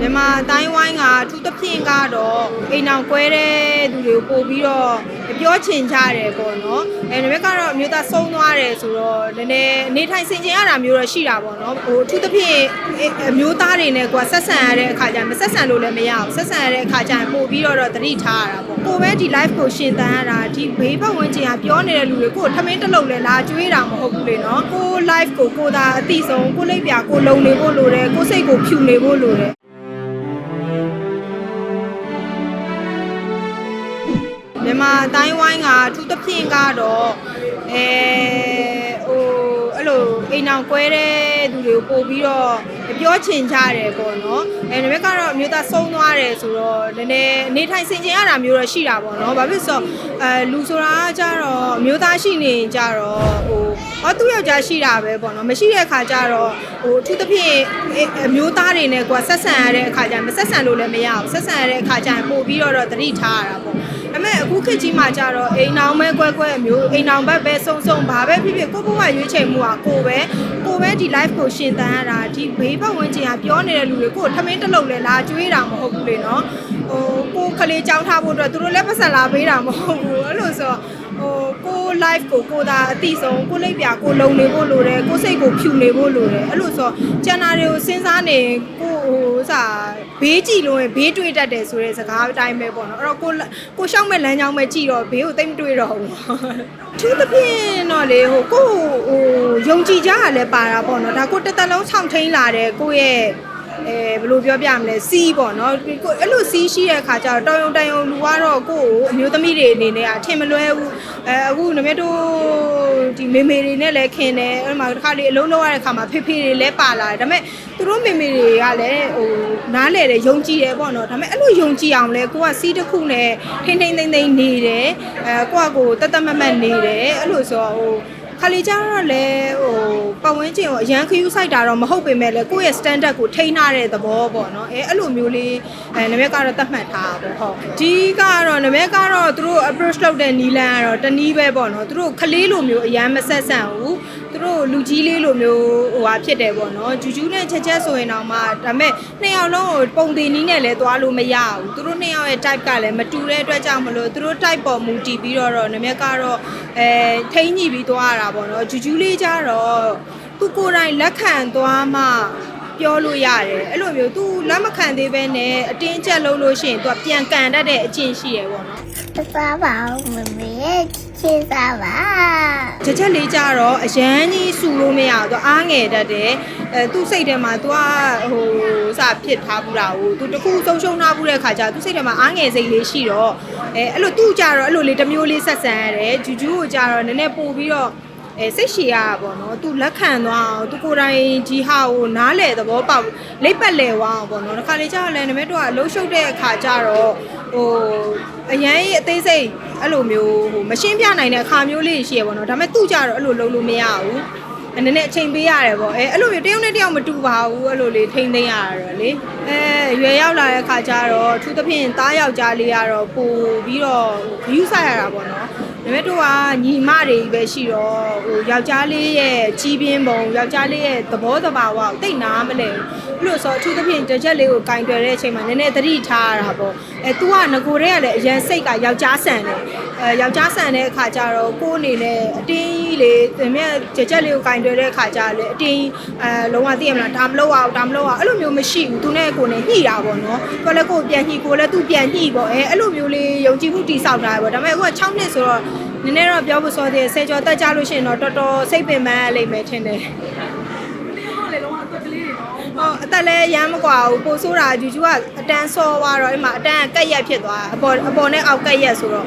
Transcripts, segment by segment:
မြန်မာတိုင်းဝိုင်းကအထူးသဖြင့်ကတော့အိမ်အောင်ကွဲတဲ့သူတွေကိုပို့ပြီးတော့ပြောချင်ကြတယ်ပေါ့နော်အဲဒါပေမဲ့ကတော့အမျိုးသားဆုံးသွားတယ်ဆိုတော့နည်းနည်းအနေထိုင်ဆင်ခြင်ရတာမျိုးတော့ရှိတာပေါ့နော်ဟိုအထူးသဖြင့်အဲအမျိုးသားတွေနဲ့ကွာဆက်ဆံရတဲ့အခါကျရင်မဆက်ဆံလို့လည်းမရဘူးဆက်ဆံရတဲ့အခါကျရင်ပို့ပြီးတော့တော့သတိထားရတာပေါ့ကိုပဲဒီ live ကိုရှင်သန်ရတာဒီဘေးပတ်ဝန်းကျင်ကပြောနေတဲ့လူတွေကိုထမင်းတစ်လုံးလည်းလာကျွေးတာမဟုတ်ဘူးလေနော်ကို live ကိုကိုသာအတိဆုံးကိုလိပ်ပြကိုလုံနေဖို့လိုတယ်ကိုစိတ်ကိုဖြူနေဖို့လိုတယ် မြန်မာအတိုင်းဝိုင်းကအထူးသဖြင့်ကတော့အဲဟိုအဲ့လိုအိမ်အောင်ကွဲတဲ့သူတွေကိုပို့ပြီးတော့ပြောချင်ကြတယ်ပေါ့နော်အဲဒါပေမဲ့ကတော့အမျိုးသားဆုံးသွားတယ်ဆိုတော့နည်းနည်းအနေထိုင်ဆင်ခြင်ရတာမျိုးတော့ရှိတာပေါ့နော်ဘာဖြစ်လို့ဆိုတော့အဲလူဆိုတာကကြတော့အမျိုးသားရှိနေရင်ကြတော့ဟိုဟောသူ့ယောက်ျားရှိတာပဲပေါ့နော်မရှိတဲ့အခါကျတော့ဟိုအထူးသဖြင့်အမျိုးသားတွေနဲ့ကွာဆက်ဆံရတဲ့အခါကျရင်မဆက်ဆံလို့လည်းမရဘူးဆက်ဆံရတဲ့အခါကျရင်ပို့ပြီးတော့သတိထားရတာပေါ့ ဒါပေမဲ့အခုခေတ်ကြီးမှာကြတော့အိမ်အောင်ပဲကွဲကွဲအမျိုးအိမ်အောင်ဘက်ပဲစုံစုံဘာပဲဖြစ်ဖြစ်ကိုယ့်ဘဝရွေးချယ်မှုอ่ะကိုပဲကိုပဲဒီ live ကိုရှင်သန်ရတာဒီဘေးပတ်ဝန်းကျင်ကပြောနေတဲ့လူတွေကိုထမင်းတစ်လုံးလဲလာကျွေးတာမဟုတ်ဘူးလေနော်ဟိုကိုခလေးကြောင်းထားဖို့အတွက်သူတို့လည်းပတ်စံလာပေးတာမဟုတ်ဘူးအဲ့လိုဆိုဟိုကို live ကိုကိုသာအတိဆုံးကိုလိပ်ပြကိုလုံနေဖို့လိုတယ်ကိုစိတ်ကိုဖြူနေဖို့လိုတယ်အဲ့လိုဆိုကျန်တာတွေကိုစဉ်းစားနေကိုဟိုစာ ဘေးကြည့်လို့ရင်ဘေးတွေးတတ်တယ်ဆိုတဲ့စကားအတိုင်းပဲပေါ့နော်အဲ့တော့ကိုကိုရှောက်မဲ့လမ်းကြောင်းပဲကြည့်တော့ဘေးကိုသိမ့်မတွေးတော့ဘူးသူသဖြင့်တော့လေဟိုကိုဟိုယုံကြည်ကြရလဲပါတာပေါ့နော်ဒါကိုတစ်သက်လုံးဆောင်ထိန်လာတဲ့ကိုရဲ့ အဲဘယ်လိုပြောပြမလဲစီးပေါ့နော်ကိုအဲ့လိုစီးရှိတဲ့အခါကျတော့တောင်ယုံတိုင်ယုံလူကတော့ကိုယ့်ကိုအမျိုးသမီးတွေအနေနဲ့အထင်မလွဲဘူးအဲအခုနမတို့ဒီမေမေတွေနဲ့လည်းခင်တယ်အဲ့မှာတစ်ခါလေအလုံးလုံးရတဲ့အခါမှာဖေဖေတွေလည်းပါလာတယ်ဒါပေမဲ့သူတို့မေမေတွေကလည်းဟိုနားလဲတယ်ယုံကြည်တယ်ပေါ့နော်ဒါပေမဲ့အဲ့လိုယုံကြည်အောင်လဲကိုကစီးတစ်ခုနဲ့ထိမ့်ထိမ့်သိမ့်သိမ့်နေတယ်အဲကိုကကိုတတ်တတ်မတ်မတ်နေတယ်အဲ့လိုဆိုတော့ဟို ခါလီကြတော့လေဟိုပတ်ဝန်းကျင်ကိုအရန်ခယူးဆိုင်တာတော့မဟုတ်ပေမဲ့လေကိုယ့်ရဲ့ standard ကိုထိန်းထားတဲ့သဘောပေါ့နော်အဲအဲ့လိုမျိုးလေးအဲနမက်ကတော့တတ်မှတ်ထားတာပေါ့ဟုတ်ဒီကတော့နမက်ကတော့သူတို့ approach လုပ်တဲ့နီလန်ကတော့တနည်းပဲပေါ့နော်သူတို့ခလေးလိုမျိုးအရန်မဆက်ဆန့်ဘူး သူတို့လူကြီးလေးလိုမျိုးဟိုဟာဖြစ်တယ်ပေါ့နော်ဂျူဂျူးနဲ့ချက်ချက်ဆိုရင်တော့မှဒါပေမဲ့နှစ်ယောက်လုံးကိုပုံသေးနီးနဲ့လည်းသွားလို့မရဘူးသူတို့နှစ်ယောက်ရဲ့ type ကလည်းမတူတဲ့အတွက်ကြောင့်မလို့သူတို့ type ပေါ်မူတည်ပြီးတော့တော့နမက်ကတော့အဲထိန်းညှိပြီးသွားရတာပေါ့နော်ဂျူဂျူးလေးကြတော့သူကိုယ်တိုင်လက်ခံသွားမှပြောလို့ရတယ်အဲ့လိုမျိုး तू လက်မခံသေးပဲနဲ့အတင်းကျပ်လုပ်လို့ရှိရင် तू ပြန်ကန်တတ်တဲ့အကျင့်ရှိရပေါ့နော်စားပါဦး မမေရဲ့ချစ်စားပါချက်ချက်လေးကြတော့အရန်ကြီးစူလို့မရဘူးသူအားငယ်တတ်တယ်အဲသူ့စိတ်ထဲမှာ तू ကဟိုစဖြစ်ထားဘူးတာကို तू တခုဆုံးရှုံးထားဘူးတဲ့ခါကျသူ့စိတ်ထဲမှာအားငယ်စိတ်လေးရှိတော့အဲအဲ့လိုသူ့ကြတော့အဲ့လိုလေးတစ်မျိုးလေးဆက်ဆံရတယ်ဂျူဂျူကိုကြတော့နည်းနည်းပို့ပြီးတော့အဲစိတ်ရှည်ရတာပေါ့နော်သူလက်ခံသွားအောင်သူကိုယ်တိုင်ဒီဟာကိုနားလေသဘောပေါက်လိပ်ပတ်လေဝအောင်ပေါ့နော်ဒီခါလေးကျတော့လည်းနမက်တော့အလုံးရှုပ်တဲ့အခါကျတော့ဟိုအရန်ကြီးအသေးစိတ် အဲ့လိုမျိုးဟိုမရှင်းပြနိုင်တဲ့အခါမျိုးလေးရှိရပေါ့နော်ဒါပေမဲ့သူ့ကြတော့အဲ့လိုလုပ်လို့မရဘူးအဲ့နည်းနည်းအချိန်ပေးရတယ်ပေါ့အဲအဲ့လိုမျိုးတယောက်နဲ့တယောက်မတူပါဘူးအဲ့လိုလေးထိမ့်သိမ်းရတာတော့လေအဲရွယ်ရောက်လာတဲ့အခါကျတော့အထူးသဖြင့်သားယောက်ျားလေးကတော့ပို့ပြီးတော့ဂယူးဆိုင်ရတာပေါ့နော်ဒါပေမဲ့တို့ကညီမတွေပဲရှိတော့ဟိုယောက်ျားလေးရဲ့ကြီးပြင်းပုံယောက်ျားလေးရဲ့သဘောတဘာဝကိုတိတ်နာမလဲဘူးအဲ့ လိုဆိုအထူးသဖြင့်တစ်ချက်လေးကိုကင်တွယ်တဲ့အချိန်မှာနည်းနည်းသတိထားရတာပေါ့အဲ तू ကငကိုတွေကလည်းအရန်စိတ်ကယောက်ျားဆန်တယ်အဲယောက်ျားဆန်တဲ့အခါကျတော့ကိုယ်အနေနဲ့အတင်းကြီးလေတမက်ချက်ချက်လေးကိုကင်တွယ်တဲ့အခါကျတော့လေအတင်းအဲလုံးဝသိရမလားဒါမလုပ်အောင်ဒါမလုပ်အောင်အဲ့လိုမျိုးမရှိဘူးသူနဲ့ကိုယ်နဲ့ညှိတာပေါ့နော်ကိုယ်လည်းကိုယ်ပြန်ညှိကိုယ်လည်းသူပြန်ညှိပေါ့အဲအဲ့လိုမျိုးလေးယုံကြည်မှုတိဆောက်ထားတယ်ပေါ့ဒါပေမဲ့အခုက6နှစ်ဆိုတော့နည်းနည်းတော့ပြောဖို့စောသေးတယ်ဆယ်ကျော်တက်ကြလို့ရှိရင်တော့တော်တော်စိတ်ပင်ပန်းလိမ့်မယ်ထင်တယ်ဟော အသက်လည်းရမ်းမကွာဘူးပိုဆိုးတာဂျူဂျူကအတန်းဆော့သွားတော့အဲ့မှာအတန်းကက်ရက်ဖြစ်သွားအပေါ်အပေါ်နဲ့အောက်ကက်ရက်ဆိုတော့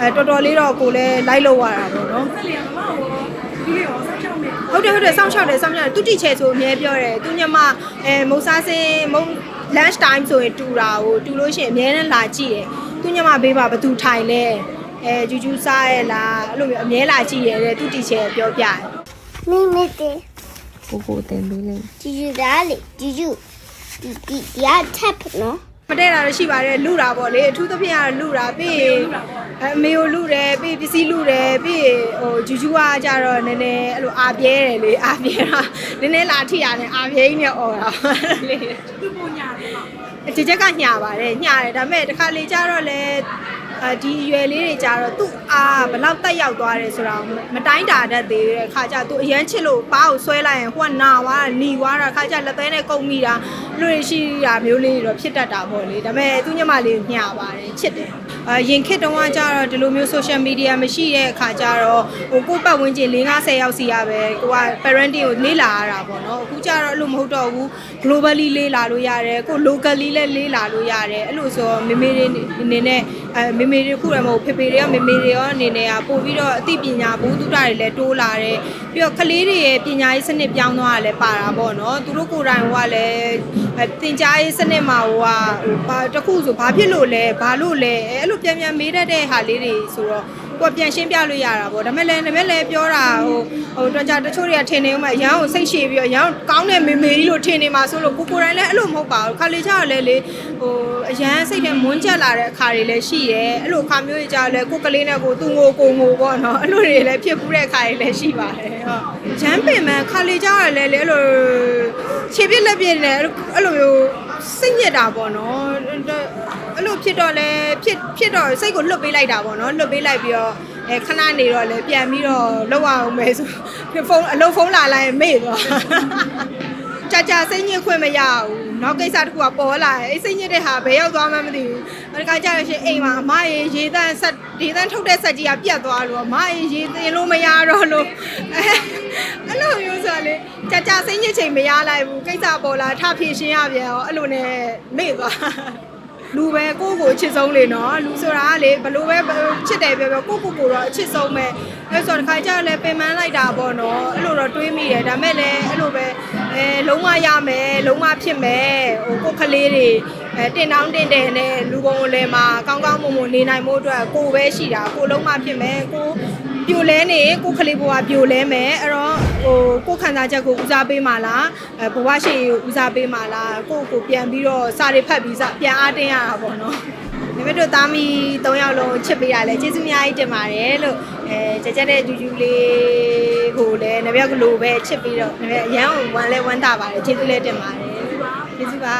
အဲတော်တော်လေးတော့ကိုလည်းလိုက်လို့ရတာပေါ့နော်ဟုတ်တယ်ဟုတ်တယ်စောင့်ရှောက်တယ်စောင့်ရှောက်တယ်သူတိချေဆိုအမြဲပြောတယ်သူညမအဲမုံစားစင်းမုံ lunch time ဆိုရင်တူတာကိုတူလို့ရှိရင်အမြဲတမ်းလာကြည့်တယ်သူညမဘေးပါဘသူထိုင်လဲအဲဂျူဂျူစားရဲ့လားအဲ့လိုမျိုးအမြဲလာကြည့်ရတဲ့သူတီချယ်ပြောပြတယ်မိမိတေ ကိုကိုတင်ပေးလိုက်ဂျူဂျူသားလေဂျူဂျူဒီဒီဒီအထပ်နော်မတည့်တာတော့ရှိပါတယ်လူတာပေါ့လေအထူးသဖြင့်ကတော့လူတာပြီးရင်အမေကိုလူတယ်ပြီးပစ္စည်းလူတယ်ပြီးရင်ဟိုဂျူဂျူကကြတော့နည်းနည်းအဲ့လိုအာပြဲတယ်လေအာပြဲတာနည်းနည်းလာထိရတယ်အာပြဲကြီးနဲ့អော်တာလေသူ့ပုံညာတယ်ပေါ့အကြကြကညပါတယ်ညတယ်ဒါပေမဲ့တစ်ခါလေကြတော့လေအဲ ဒီအရွယ်လေးတွေကြတော့သူ့အားဘလောက်တက်ရောက်သွားတယ်ဆိုတာကိုမတိုင်းတာတတ်သေးတဲ့ခါကျသူအရန်ချစ်လို့ပါးကိုဆွဲလိုက်ရင်ဟိုကနာသွားတာหนีသွားတာခါကျလက်သေးနဲ့ကုန်မိတာ လူတွေရှိတာမျိုးလေးတွေတော့ဖြစ်တတ်တာပေါ့လေဒါပေမဲ့သူညမလေးညပါတယ်ချစ်တယ်အရင်ခေတ်တုန်းကကြတော့ဒီလိုမျိုး social media မရှိတဲ့အခါကျတော့ဟိုကိုယ့်ပတ်ဝန်းကျင်၄50ယောက်စီရပဲကိုက parenting ကိုလေ့လာရတာပေါ့နော်အခုကျတော့အဲ့လိုမဟုတ်တော့ဘူး globally လေ့လာလို့ရတယ်ကို locally လည်းလေ့လာလို့ရတယ်အဲ့လိုဆိုတော့မေမေတွေအနေနဲ့အဲမေမေတွေခုလည်းမဟုတ်ဖေဖေတွေကမေမေတွေရောအနေနဲ့ကပို့ပြီးတော့အသိပညာဘုသူတတွေလည်းတိုးလာတယ်ပြီးတော့ကလေးတွေရဲ့ပညာရေးစနစ်ပြောင်းသွားတာလည်းပါတာပေါ့နော်သူတို့ကိုယ်တိုင်ကလည်းအဲသင်ကြားရေးစနစ်မှာဟိုကဟိုဘာတစ်ခုဆိုဘာဖြစ်လို့လဲဘာလို့လဲအဲ့လိုပြန်ပြန်မေးတတ်တဲ့ဟာလေးတွေဆိုတော့ကိုယ်ပြန်ရှင်းပြလို့ရတာပေါ့ဒါပေမဲ့လည်းဒါပေမဲ့လည်းပြောတာဟိုဟိုတော့ကြတချို့တွေကထင်နေဦးမှာရန်ကိုစိတ်ရှည်ပြီးတော့ရန်ကောင်းတဲ့မေမေကြီးလို့ထင်နေမှာဆိုလို့ကိုကိုယ်တိုင်လည်းအဲ့လိုမဟုတ်ပါဘူးခါလေးချတော့လည်းလေဟိုအရန်စိတ်ထဲမွန်းကျက်လာတဲ့အခါတွေလည်းရှိတယ်အဲ့လိုအခါမျိုးတွေကြတော့လည်းကိုယ်ကလေးနဲ့ကိုသူ့ငိုကိုငိုပေါ့နော်အဲ့လိုတွေလည်းဖြစ်ပူးတဲ့အခါတွေလည်းရှိပါတယ်ဟုတ်ရန်ပင်မဲ့ခါလေးချတော့လည်းလေအဲ့လို ခြေပြက်လက်ပြက်နဲ့အဲ့လိုမျိုးစိတ်ညစ်တာပေါ့နော်အဲ့လိုဖြစ်တော့လဲဖြစ်ဖြစ်တော့စိတ်ကိုလွတ်ပေးလိုက်တာပေါ့နော်လွတ်ပေးလိုက်ပြီးတော့အဲခဏနေတော့လဲပြန်ပြီးတော့လောက်အောင်မယ်ဆိုဖုန်းအလုပ်ဖုန်းလာလိုက်ရင်မေ့သွားကြာကြာစိတ်ညစ်ခွင့်မရဘူးနောက်ကိစ္စတစ်ခုကပေါ်လာတယ်အဲ့စိတ်ညစ်တဲ့ဟာဘယ်ရောက်သွားမှမသိဘူး အဲ့ဒါကကြာလို့ရှိရင်အိမ်မှာအမရေရေတန်းဆက်ရေတန်းထုတ်တဲ့ဆက်ကြီးကပြတ်သွားလို့အမရေရေတင်လို့မရတော့လို့အဲအဲ့လိုမျိုးဆိုတော့လေကြာကြာစိတ်ညစ်ချိန်မရလိုက်ဘူးကိစ္စပေါ်လာထဖြည့်ရှင်းရပြန်ရောအဲ့လိုနဲ့မေ့သွား လူပဲကိုယ့်ကိုအချစ်ဆုံးလေနော်လူဆိုတာကလေဘလို့ပဲချစ်တယ်ပြောပြောကိုယ့်ကိုယ်ကိုတော့အချစ်ဆုံးပဲအဲ့ဆိုတော့တစ်ခါကျတော့လေပင်ပန်းလိုက်တာပေါ့နော်အဲ့လိုတော့တွေးမိတယ်ဒါမဲ့လည်းအဲ့လိုပဲအဲလုံးဝရမယ်လုံးဝဖြစ်မယ်ဟိုကိုယ်ကလေးတွေအဲတင်တောင်းတင်တယ်နဲ့လူပုံကိုလည်းမှာကောင်းကောင်းမွန်မွန်နေနိုင်မှုအတွက်ကိုယ်ပဲရှိတာကိုယ်လုံးဝဖြစ်မယ်ကိုယ်ပြိုလဲနေကိုယ်ကလေးဘဝပြိုလဲမယ်အဲ့တော့ ဟိုကိုယ်ခန္ဓာချက်ကိုဦးစားပေးမှလားအဲဘဝရှိကိုဦးစားပေးမှလားကိုယ့်ကိုပြန်ပြီးတော့စာတွေဖတ်ပြီးစပြန်အားတင်းရတာပေါ့နော်ဒီမဲ့တို့သားမီ၃ယောက်လုံးချစ်ပေးရလဲကျေးဇူးအများကြီးတင်ပါတယ်လို့အဲကြကြတဲ့ဂျူဂျူလေးကိုလည်းနဘေကလိုပဲချစ်ပြီးတော့နဘေအရန်ဝမ်းလဲဝမ်းသာပါတယ်ကျေးဇူးလည်းတင်ပါတယ်ကျေးဇူးပါ